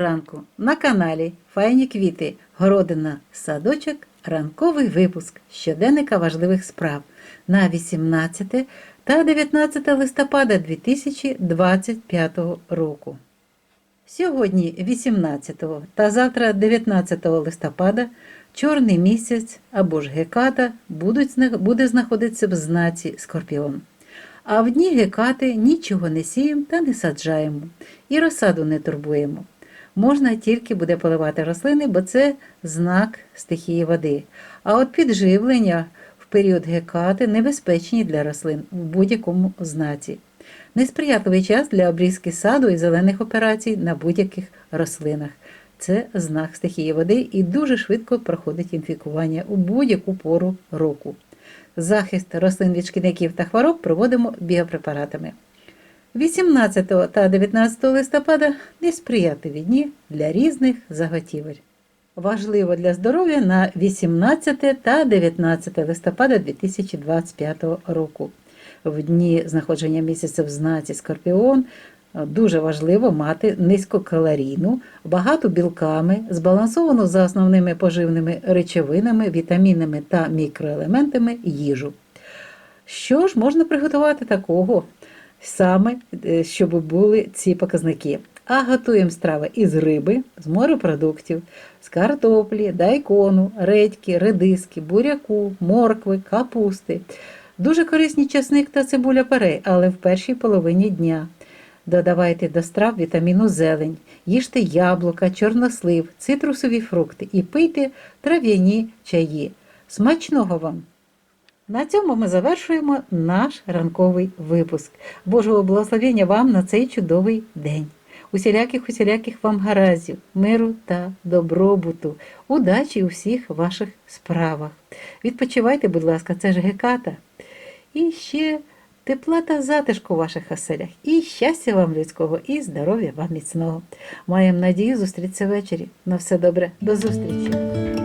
ранку на каналі Файні квіти, городина, садочок, ранковий випуск щоденника важливих справ на 18 та 19 листопада 2025 року. Сьогодні, 18 та завтра, 19 листопада, чорний місяць або ж геката буде знаходитися в знаці Скорпіон. А в дні гекати нічого не сіємо та не саджаємо, і розсаду не турбуємо. Можна тільки буде поливати рослини, бо це знак стихії води. А от підживлення в період гекати небезпечні для рослин в будь-якому знаці. Несприятливий час для обрізки саду і зелених операцій на будь-яких рослинах. Це знак стихії води і дуже швидко проходить інфікування у будь-яку пору року. Захист рослин від шкідників та хвороб проводимо біопрепаратами. 18 та 19 листопада несприятливі дні для різних заготівель. Важливо для здоров'я на 18 та 19 листопада 2025 року. В дні знаходження місяця в знаці Скорпіон дуже важливо мати низькокалорійну, багату білками, збалансовану за основними поживними речовинами, вітамінами та мікроелементами їжу. Що ж можна приготувати такого саме, е, щоб були ці показники? А готуємо страви із риби, з морепродуктів, з картоплі, дайкону, редьки, редиски, буряку, моркви, капусти. Дуже корисні часник та цибуля парей, але в першій половині дня. Додавайте до страв вітаміну зелень, їжте яблука, чорнослив, цитрусові фрукти і пийте трав'яні чаї. Смачного вам! На цьому ми завершуємо наш ранковий випуск. Божого благословення вам на цей чудовий день. Усіляких усіляких вам гараздів, миру та добробуту, удачі у всіх ваших справах. Відпочивайте, будь ласка, це ж геката. І ще тепла та затишку у ваших оселях, і щастя вам людського, і здоров'я вам міцного. Маємо надію зустрітися ввечері. На все добре, до зустрічі!